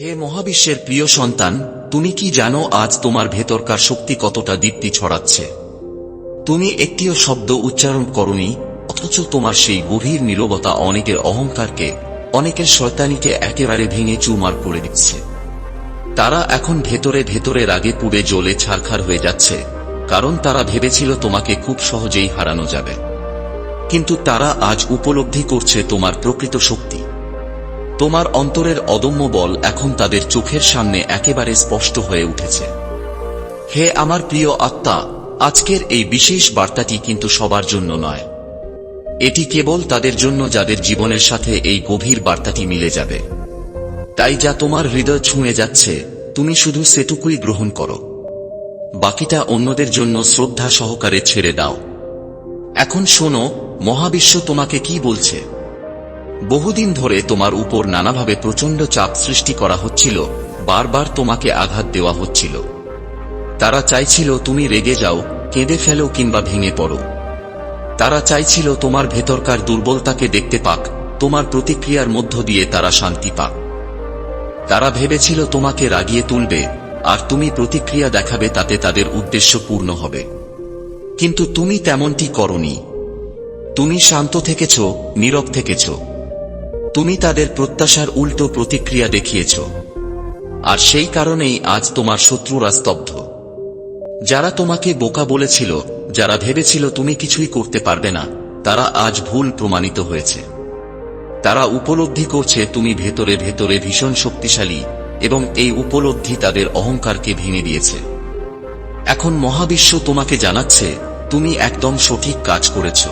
হে মহাবিশ্বের প্রিয় সন্তান, তুমি কি জানো আজ তোমার ভেতরকার শক্তি কতটা দীপ্তি ছড়াচ্ছে? তুমি একটিও শব্দ উচ্চারণ করনি, অথচ তোমার সেই গভীর নীরবতা অনেকের অহংকারকে, অনেকের শয়তানিকে একেবারে ভেঙে চুমার করে দিচ্ছে। তারা এখন ভেতরে ভেতরে রাগে পুড়ে জ্বলে ছারখার হয়ে যাচ্ছে, কারণ তারা ভেবেছিল তোমাকে খুব সহজেই হারানো যাবে। কিন্তু তারা আজ উপলব্ধি করছে তোমার প্রকৃত শক্তি। তোমার অন্তরের অদম্য বল এখন তাদের চোখের সামনে একেবারে স্পষ্ট হয়ে উঠেছে। হে আমার প্রিয় আত্মা, আজকের এই বিশেষ বার্তাটি কিন্তু সবার জন্য নয়। এটি কেবল তাদের জন্য যাদের জীবনের সাথে এই গভীর বার্তাটি মিলে যাবে। তাই যা তোমার হৃদয় ছুঁয়ে যাচ্ছে, তুমি শুধু সেটুকুই গ্রহণ করো। বাকিটা অন্যদের জন্য শ্রদ্ধা সহকারে ছেড়ে দাও। এখন শোনো, মহাবিশ্ব তোমাকে কি বলছে? বহুদিন ধরে তোমার উপর নানাভাবে প্রচণ্ড চাপ সৃষ্টি করা হচ্ছিল, বারবার তোমাকে আঘাত দেওয়া হচ্ছিল। তারা চাইছিল তুমি রেগে যাও, কেঁদে ফেলো কিংবা ভেঙে পড়ো। তারা চাইছিল তোমার ভেতরকার দুর্বলতাকে দেখতে পাক, তোমার প্রতিক্রিয়ার মধ্য দিয়ে তারা শান্তি পাক। তারা ভেবেছিল তোমাকে রাগিয়ে তুলবে, আর তুমি প্রতিক্রিয়া দেখাবে তাতে তাদের উদ্দেশ্য পূর্ণ হবে। কিন্তু তুমি তেমনটি করনি। তুমি শান্ত থেকেছ, নীরব থেকেছ। তুমি তাদের প্রত্যাশার উল্টো প্রতিক্রিয়া দেখিয়েছ। আর সেই কারণেই আজ তোমার শত্রুরা স্তব্ধ। যারা তোমাকে বোকা বলেছিল, যারা ভেবেছিল তুমি কিছুই করতে পারবে না, তারা আজ ভুল প্রমাণিত হয়েছে। তারা উপলব্ধি করছে তুমি ভেতরে ভেতরে ভীষণ শক্তিশালী এবং এই উপলব্ধি তাদের অহংকারকে ভেঙে দিয়েছে। এখন মহাবিশ্ব তোমাকে জানাচ্ছে, তুমি একদম সঠিক কাজ করেছ।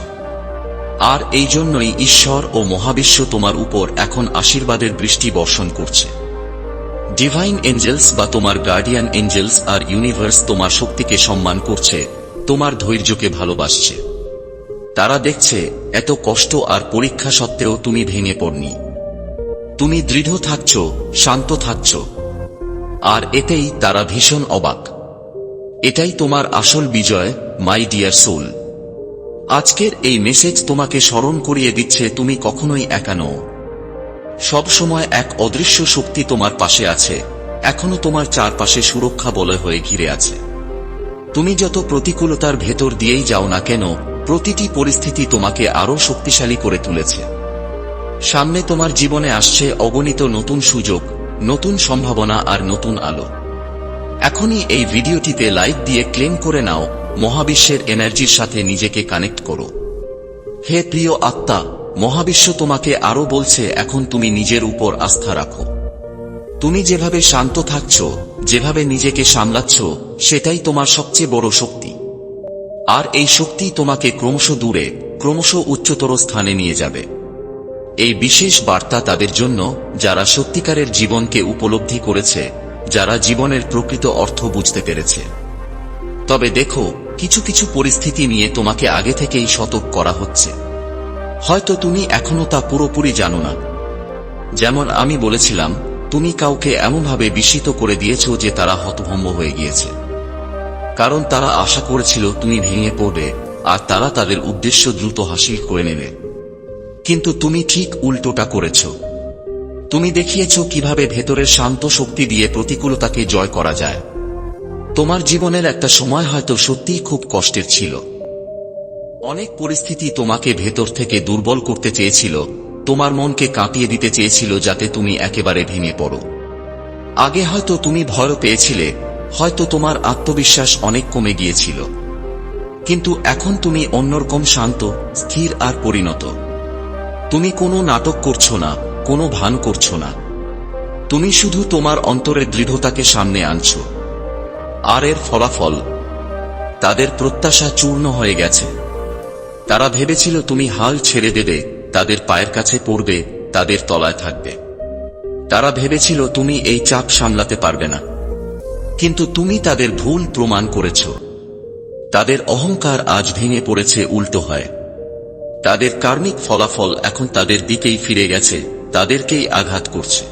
আর এই জন্যই ঈশ্বর ও মহাবিশ্ব তোমার উপর এখন আশীর্বাদের বৃষ্টি বর্ষণ করছে। ডিভাইন এঞ্জেলস বা তোমার গার্ডিয়ান এঞ্জেলস আর ইউনিভার্স তোমার শক্তিকে সম্মান করছে, তোমার ধৈর্যকে ভালোবাসছে। তারা দেখছে, এত কষ্ট আর পরীক্ষা সত্ত্বেও তুমি ভেঙে পড়নি। তুমি দৃঢ় থাকছ, শান্ত থাকছ। আর এতেই তারা ভীষণ অবাক। এটাই তোমার আসল বিজয় মাই ডিয়ার সোল আজকের এই মেসেজ তোমাকে স্মরণ করিয়ে দিচ্ছে তুমি কখনোই একা নও। সব সময় এক অদৃশ্য শক্তি তোমার পাশে আছে। এখনও তোমার চারপাশে সুরক্ষা বলয় হয়ে ঘিরে আছে। তুমি যত প্রতিকূলতার ভেতর দিয়েই যাও না কেন, প্রতিটি পরিস্থিতি তোমাকে আরও শক্তিশালী করে তুলেছে। সামনে তোমার জীবনে আসছে অগণিত নতুন সুযোগ, নতুন সম্ভাবনা আর নতুন আলো। এখনই এই ভিডিওটিতে লাইক দিয়ে ক্লেম করে নাও মহাবিশ্বের এনার্জির সাথে নিজেকে কানেক্ট করো। হে প্রিয় আত্মা, মহাবিশ্ব তোমাকে আরও বলছে, এখন তুমি নিজের উপর আস্থা রাখো। তুমি যেভাবে শান্ত থাকছ, যেভাবে নিজেকে সামলাচ্ছ, সেটাই তোমার সবচেয়ে বড় শক্তি। আর এই শক্তি তোমাকে ক্রমশ দূরে, ক্রমশ উচ্চতর স্থানে নিয়ে যাবে। এই বিশেষ বার্তা তাদের জন্য, যারা সত্যিকারের জীবনকে উপলব্ধি করেছে, যারা জীবনের প্রকৃত অর্থ বুঝতে পেরেছে। তবে দেখো কিছু কিছু পরিস্থিতি নিয়ে তোমাকে আগে থেকেই সতর্ক করা হচ্ছে। হয়তো তুমি এখনও তা পুরোপুরি জানো না। যেমন আমি বলেছিলাম, তুমি কাউকে এমনভাবে বিস্মিত করে দিয়েছ যে তারা হতভম্ব হয়ে গিয়েছে। কারণ তারা আশা করেছিল তুমি ভেঙে পড়বে, আর তারা তাদের উদ্দেশ্য দ্রুত হাসিল করে নেবে। কিন্তু তুমি ঠিক উল্টোটা করেছ। তুমি দেখিয়েছ কীভাবে ভেতরের শান্ত শক্তি দিয়ে প্রতিকূলতাকে জয় করা যায়। তোমার জীবনের একটা সময় হয়তো সত্যিই খুব কষ্টের ছিল। অনেক পরিস্থিতি তোমাকে ভেতর থেকে দুর্বল করতে চেয়েছিল, তোমার মনকে কাঁপিয়ে দিতে চেয়েছিল যাতে তুমি একেবারে ভেঙে পড়ো। আগে হয়তো তুমি ভয় পেয়েছিলে, হয়তো তোমার আত্মবিশ্বাস অনেক কমে গিয়েছিল। কিন্তু এখন তুমি অন্যরকম শান্ত, স্থির আর পরিণত। তুমি কোনো নাটক করছ না, কোনো ভান করছ না। তুমি শুধু তোমার অন্তরের দৃঢ়তাকে সামনে আনছো। আর এর ফলাফল তাদের প্রত্যাশা চূর্ণ হয়ে গেছে। তারা ভেবেছিল, তুমি হাল ছেড়ে দেবে, তাদের পায়ের কাছে পড়বে, তাদের তলায় থাকবে। তারা ভেবেছিল, তুমি এই চাপ সামলাতে পারবে না। কিন্তু তুমি তাদের ভুল প্রমাণ করেছ। তাদের অহংকার আজ ভেঙে পড়েছে, উল্টো হয়। তাদের কার্মিক ফলাফল এখন তাদের দিকেই ফিরে গেছে, তাদেরকেই আঘাত করছে।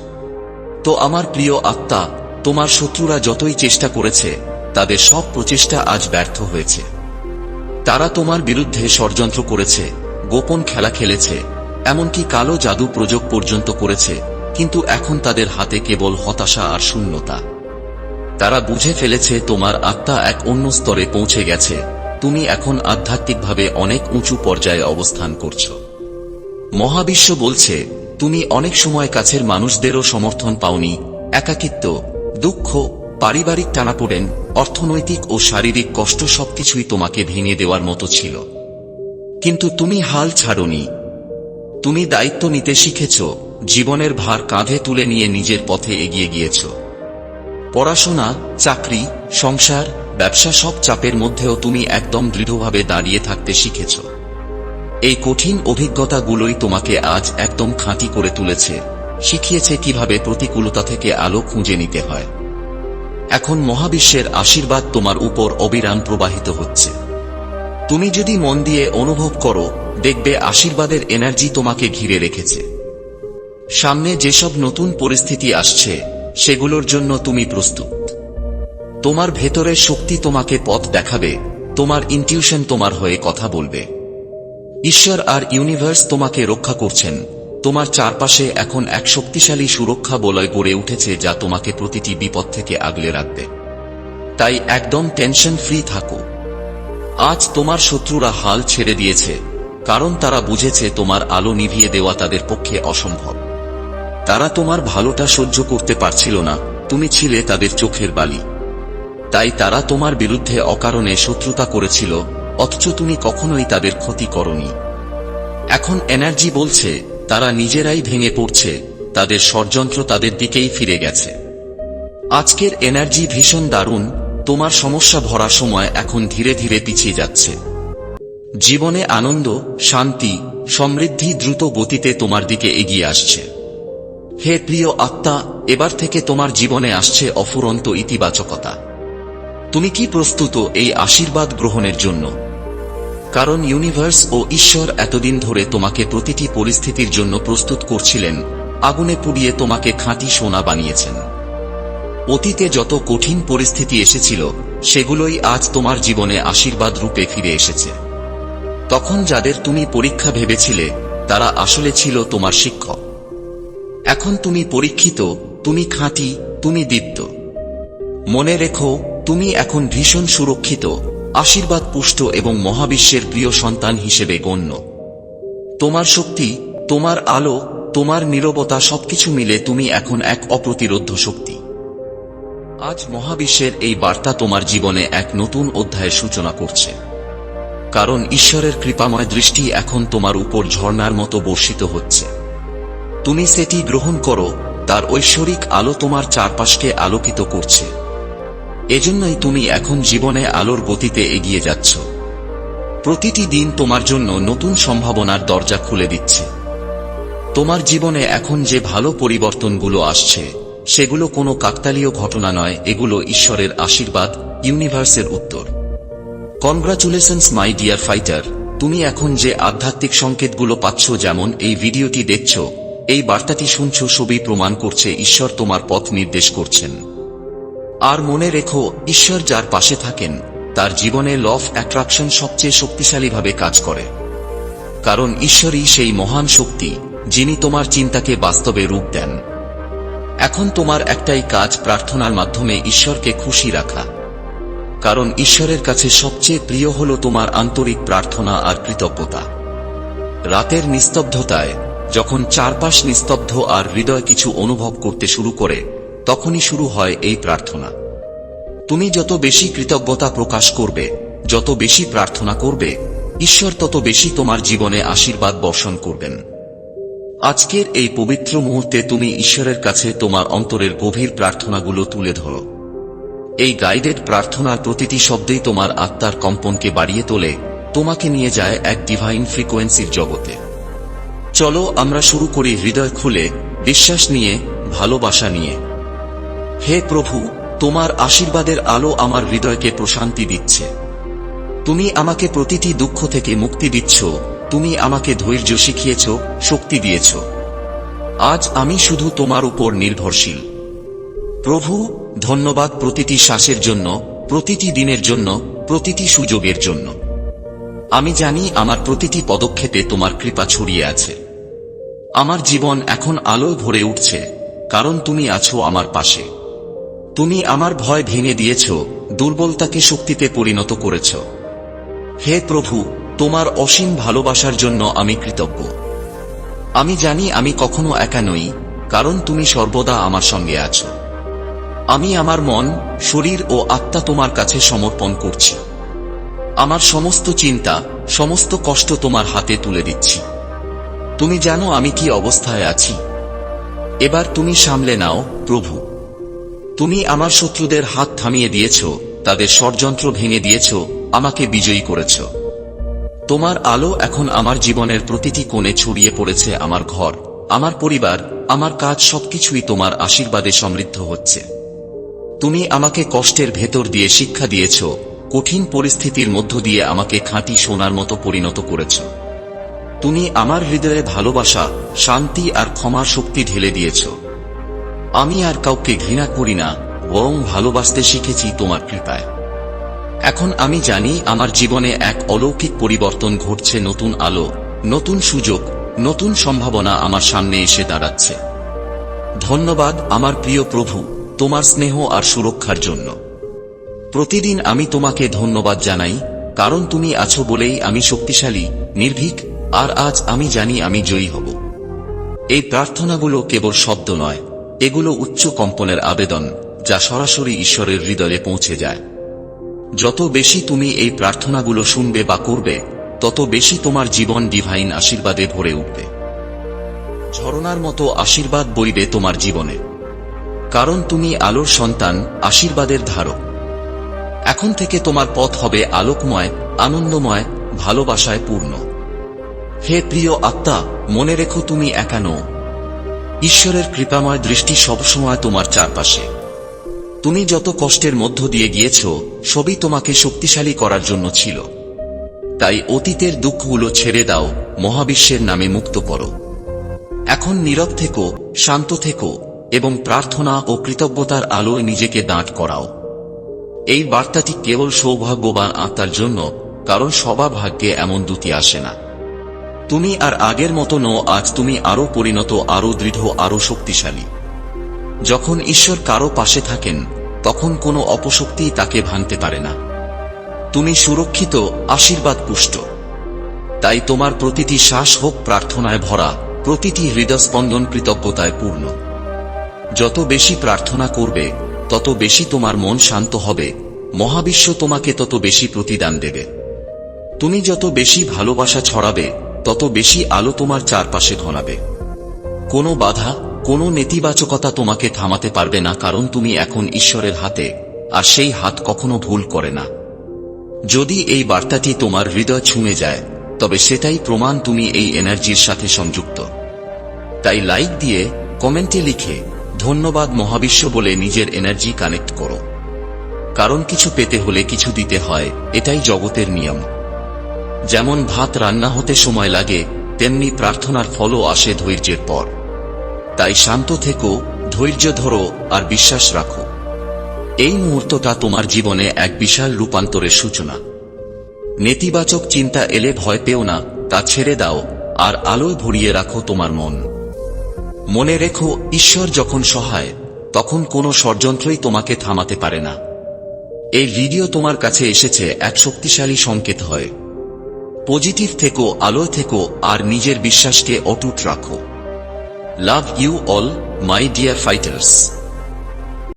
তো আমার প্রিয় আত্মা তোমার শত্রুরা যতই চেষ্টা করেছে, তাদের সব প্রচেষ্টা আজ ব্যর্থ হয়েছে। তারা তোমার বিরুদ্ধে ষড়যন্ত্র করেছে, গোপন খেলা খেলেছে, এমনকি কালো জাদু প্রযোগ পর্যন্ত করেছে, কিন্তু এখন তাদের হাতে কেবল হতাশা আর শূন্যতা। তারা বুঝে ফেলেছে তোমার আত্মা এক অন্য স্তরে পৌঁছে গেছে, তুমি এখন আধ্যাত্মিকভাবে অনেক উঁচু পর্যায়ে অবস্থান করছ। মহাবিশ্ব বলছে, তুমি অনেক সময় কাছের মানুষদেরও সমর্থন পাওনি, একাকিত্ব দুঃখ, পারিবারিক টানাপোড়েন, অর্থনৈতিক ও শারীরিক কষ্ট সবকিছুই তোমাকে ভেঙে দেওয়ার মতো ছিল। কিন্তু তুমি হাল ছাড়নি। তুমি দায়িত্ব নিতে শিখেছ, জীবনের ভার কাঁধে তুলে নিয়ে নিজের পথে এগিয়ে গিয়েছ। পড়াশোনা, চাকরি, সংসার, ব্যবসা সব চাপের মধ্যেও তুমি একদম দৃঢ়ভাবে দাঁড়িয়ে থাকতে শিখেছ। এই কঠিন অভিজ্ঞতাগুলোই তোমাকে আজ একদম খাঁটি করে তুলেছে। শিখিয়েছে কীভাবে প্রতিকূলতা থেকে আলো খুঁজে নিতে হয়। এখন মহাবিশ্বের আশীর্বাদ তোমার উপর অবিরাম প্রবাহিত হচ্ছে। তুমি যদি মন দিয়ে অনুভব করো, দেখবে আশীর্বাদের এনার্জি তোমাকে ঘিরে রেখেছে। সামনে যেসব নতুন পরিস্থিতি আসছে, সেগুলোর জন্য তুমি প্রস্তুত। তোমার ভেতরের শক্তি তোমাকে পথ দেখাবে, তোমার ইনটিউশন তোমার হয়ে কথা বলবে। ঈশ্বর আর ইউনিভার্স তোমাকে রক্ষা করছেন তোমার চারপাশে এখন এক শক্তিশালী সুরক্ষা বলয় গড়ে উঠেছে যা তোমাকে প্রতিটি বিপদ থেকে আগলে রাখবে। তাই একদম টেনশন ফ্রি থাকো। আজ তোমার শত্রুরা হাল ছেড়ে দিয়েছে, কারণ তারা বুঝেছে তোমার আলো নিভিয়ে দেওয়া তাদের পক্ষে অসম্ভব। তারা তোমার ভালোটা সহ্য করতে পারছিল না, তুমি ছিলে তাদের চোখের বালি। তাই তারা তোমার বিরুদ্ধে অকারণে শত্রুতা করেছিল, অথচ তুমি কখনোই তাদের ক্ষতি করনি। এখন এনার্জি বলছে তারা নিজেরাই ভেঙে পড়ছে, তাদের ষড়যন্ত্র তাদের দিকেই ফিরে গেছে। আজকের এনার্জি ভীষণ দারুণ, তোমার সমস্যা ভরা সময় এখন ধীরে ধীরে পিছিয়ে যাচ্ছে। জীবনে আনন্দ, শান্তি, সমৃদ্ধি দ্রুত গতিতে তোমার দিকে এগিয়ে আসছে। হে প্রিয় আত্মা, এবার থেকে তোমার জীবনে আসছে অফুরন্ত ইতিবাচকতা। তুমি কি প্রস্তুত এই আশীর্বাদ গ্রহণের জন্য? কারণ ইউনিভার্স ও ঈশ্বর এতদিন ধরে তোমাকে প্রতিটি পরিস্থিতির জন্য প্রস্তুত করছিলেন, আগুনে পুড়িয়ে তোমাকে খাঁটি সোনা বানিয়েছেন। অতীতে যত কঠিন পরিস্থিতি এসেছিল, সেগুলোই আজ তোমার জীবনে আশীর্বাদ রূপে ফিরে এসেছে। তখন যাদের তুমি পরীক্ষা ভেবেছিলে, তারা আসলে ছিল তোমার শিক্ষক। এখন তুমি পরীক্ষিত, তুমি খাঁটি, তুমি দীপ্ত। মনে রেখো, তুমি এখন ভীষণ সুরক্ষিত। আশীর্বাদ পুষ্ট এবং মহাবিশ্বের প্রিয় সন্তান হিসেবে গণ্য। তোমার শক্তি, তোমার আলো, তোমার নীরবতা সবকিছু মিলে তুমি এখন এক অপ্রতিরোধ্য শক্তি। আজ মহাবিশ্বের এই বার্তা তোমার জীবনে এক নতুন অধ্যায়ের সূচনা করছে। কারণ ঈশ্বরের কৃপাময় দৃষ্টি এখন তোমার উপর ঝর্ণার মতো বর্ষিত হচ্ছে। তুমি সেটি গ্রহণ করো, তার ঐশ্বরিক আলো তোমার চারপাশকে আলোকিত করছে। এজন্যই তুমি এখন জীবনে আলোর গতিতে এগিয়ে যাচ্ছ। প্রতিটি দিন তোমার জন্য নতুন সম্ভাবনার দরজা খুলে দিচ্ছে। তোমার জীবনে এখন যে ভালো পরিবর্তনগুলো আসছে, সেগুলো কোনো কাকতালীয় ঘটনা নয়, এগুলো ঈশ্বরের আশীর্বাদ, ইউনিভার্সের উত্তর। কনগ্রাচুলেশনস মাই ডিয়ার ফাইটার তুমি এখন যে আধ্যাত্মিক সংকেতগুলো পাচ্ছ, যেমন এই ভিডিওটি দেখছ, এই বার্তাটি শুনছ, সবই প্রমাণ করছে ঈশ্বর তোমার পথ নির্দেশ করছেন। আর মনে রেখো, ঈশ্বর যার পাশে থাকেন, তার জীবনে ল অফ অ্যাট্রাকশন সবচেয়ে শক্তিশালীভাবে কাজ করে। কারণ ঈশ্বরই সেই মহান শক্তি, যিনি তোমার চিন্তাকে বাস্তবে রূপ দেন। এখন তোমার একটাই কাজ প্রার্থনার মাধ্যমে ঈশ্বরকে খুশি রাখা। কারণ ঈশ্বরের কাছে সবচেয়ে প্রিয় হল তোমার আন্তরিক প্রার্থনা আর কৃতজ্ঞতা। রাতের নিস্তব্ধতায়, যখন চারপাশ নিস্তব্ধ আর হৃদয় কিছু অনুভব করতে শুরু করে তখনই শুরু হয় এই প্রার্থনা। তুমি যত বেশি কৃতজ্ঞতা প্রকাশ করবে, যত বেশি প্রার্থনা করবে, ঈশ্বর তত বেশি তোমার জীবনে আশীর্বাদ বর্ষণ করবেন। আজকের এই পবিত্র মুহূর্তে তুমি ঈশ্বরের কাছে তোমার অন্তরের গভীর প্রার্থনাগুলো তুলে ধরো। এই গাইডেড প্রার্থনার প্রতিটি শব্দেই তোমার আত্মার কম্পনকে বাড়িয়ে তোলে, তোমাকে নিয়ে যায় এক ডিভাইন ফ্রিকোয়েন্সির জগতে। চলো আমরা শুরু করি হৃদয় খুলে, বিশ্বাস নিয়ে, ভালোবাসা নিয়ে। হে প্রভু, তোমার আশীর্বাদের আলো আমার হৃদয়কে প্রশান্তি দিচ্ছে। তুমি আমাকে প্রতিটি দুঃখ থেকে মুক্তি দিচ্ছ, তুমি আমাকে ধৈর্য শিখিয়েছ, শক্তি দিয়েছ। আজ আমি শুধু তোমার উপর নির্ভরশীল। প্রভু, ধন্যবাদ প্রতিটি শ্বাসের জন্য, প্রতিটি দিনের জন্য, প্রতিটি সুযোগের জন্য। আমি জানি আমার প্রতিটি পদক্ষেপে তোমার কৃপা ছড়িয়ে আছে। আমার জীবন এখন আলোয় ভরে উঠছে, কারণ তুমি আছো আমার পাশে। তুমি আমার ভয় ভেঙে দিয়েছ, দুর্বলতাকে শক্তিতে পরিণত করেছ। হে প্রভু, তোমার অসীম ভালোবাসার জন্য আমি কৃতজ্ঞ। আমি জানি আমি কখনো একা নই, কারণ তুমি সর্বদা আমার সঙ্গে আছো। আমি আমার মন, শরীর ও আত্মা তোমার কাছে সমর্পণ করছি। আমার সমস্ত চিন্তা, সমস্ত কষ্ট তোমার হাতে তুলে দিচ্ছি। তুমি জানো আমি কি অবস্থায় আছি। এবার তুমি সামলে নাও, প্রভু। তুমি আমার শত্রুদের হাত থামিয়ে দিয়েছ, তাদের ষড়যন্ত্র ভেঙে দিয়েছ, আমাকে বিজয়ী করেছ। তোমার আলো এখন আমার জীবনের প্রতিটি কোণে ছড়িয়ে পড়েছে আমার ঘর, আমার পরিবার, আমার কাজ সবকিছুই তোমার আশীর্বাদে সমৃদ্ধ হচ্ছে। তুমি আমাকে কষ্টের ভেতর দিয়ে শিক্ষা দিয়েছ, কঠিন পরিস্থিতির মধ্য দিয়ে আমাকে খাঁটি সোনার মতো পরিণত করেছ। তুমি আমার হৃদয়ে ভালোবাসা, শান্তি আর ক্ষমার শক্তি ঢেলে দিয়েছ। আমি আর কাউকে ঘৃণা করি না, বরং ভালোবাসতে শিখেছি তোমার কৃপায়। এখন আমি জানি আমার জীবনে এক অলৌকিক পরিবর্তন ঘটছে নতুন আলো, নতুন সুযোগ, নতুন সম্ভাবনা আমার সামনে এসে দাঁড়াচ্ছে। ধন্যবাদ আমার প্রিয় প্রভু, তোমার স্নেহ আর সুরক্ষার জন্য। প্রতিদিন আমি তোমাকে ধন্যবাদ জানাই, কারণ তুমি আছো বলেই আমি শক্তিশালী, নির্ভীক, আর আজ আমি জানি আমি জয়ী হব। এই প্রার্থনাগুলো কেবল শব্দ নয় এগুলো উচ্চ কম্পনের আবেদন, যা সরাসরি ঈশ্বরের হৃদয়ে পৌঁছে যায়। যত বেশি তুমি এই প্রার্থনাগুলো শুনবে বা করবে, তত বেশি তোমার জীবন ডিভাইন আশীর্বাদে ভরে উঠবে। ঝরনার মতো আশীর্বাদ বইবে তোমার জীবনে। কারণ তুমি আলোর সন্তান, আশীর্বাদের ধারক। এখন থেকে তোমার পথ হবে আলোকময়, আনন্দময়, ভালোবাসায় পূর্ণ। হে প্রিয় আত্মা, মনে রেখো তুমি একা নও। ঈশ্বরের কৃপাময় দৃষ্টি সবসময় তোমার চারপাশে। তুমি যত কষ্টের মধ্য দিয়ে গিয়েছ, সবই তোমাকে শক্তিশালী করার জন্য ছিল। তাই অতীতের দুঃখগুলো ছেড়ে দাও, মহাবিশ্বের নামে মুক্ত করো। এখন নীরব থেকো, শান্ত থেকো, এবং প্রার্থনা ও কৃতজ্ঞতার আলোয় নিজেকে দাঁট করাও। এই বার্তাটি কেবল সৌভাগ্যবান আত্মার জন্য, কারণ সবার ভাগ্যে এমন দুটি আসে না। তুমি আর আগের মতো নও, আজ তুমি আরও পরিণত আরও দৃঢ় আরও শক্তিশালী। যখন ঈশ্বর কারও পাশে থাকেন, তখন কোনো অপশক্তি তাকে ভাঙতে পারে না। তুমি সুরক্ষিত, আশীর্বাদ পুষ্ট। তাই তোমার প্রতিটি শ্বাস হোক প্রার্থনায় ভরা, প্রতিটি হৃদস্পন্দন কৃতজ্ঞতায় পূর্ণ। যত বেশি প্রার্থনা করবে, তত বেশি তোমার মন শান্ত হবে, মহাবিশ্ব তোমাকে তত বেশি প্রতিদান দেবে। তুমি যত বেশি ভালোবাসা ছড়াবে তত বেশি আলো তোমার চারপাশে ঘনাবে। কোনো বাধা, কোনো নেতিবাচকতা তোমাকে থামাতে পারবে না কারণ তুমি এখন ঈশ্বরের হাতে, আর সেই হাত কখনো ভুল করে না। যদি এই বার্তাটি তোমার হৃদয় ছুঁয়ে যায়, তবে সেটাই প্রমাণ তুমি এই এনার্জির সাথে সংযুক্ত। তাই লাইক দিয়ে, কমেন্টে লিখে, ধন্যবাদ মহাবিশ্ব বলে নিজের এনার্জি কানেক্ট করো। কারণ কিছু পেতে হলে কিছু দিতে হয়, এটাই জগতের নিয়ম। যেমন ভাত রান্না হতে সময় লাগে, তেমনি প্রার্থনার ফলও আসে ধৈর্যের পর। তাই শান্ত থেকো, ধৈর্য ধরো আর বিশ্বাস রাখো। এই মুহূর্তটা তোমার জীবনে এক বিশাল রূপান্তরের সূচনা। নেতিবাচক চিন্তা এলে ভয় পেও না, তা ছেড়ে দাও, আর আলোয় ভরিয়ে রাখো তোমার মন। মনে রেখো, ঈশ্বর যখন সহায়, তখন কোনো ষড়যন্ত্রই তোমাকে থামাতে পারে না। এই ভিডিও তোমার কাছে এসেছে, এক শক্তিশালী সংকেত হয়। পজিটিভ থেকো, আলোয় থেকো, আর নিজের বিশ্বাসকে অটুট রাখো। Love you all, my dear fighters.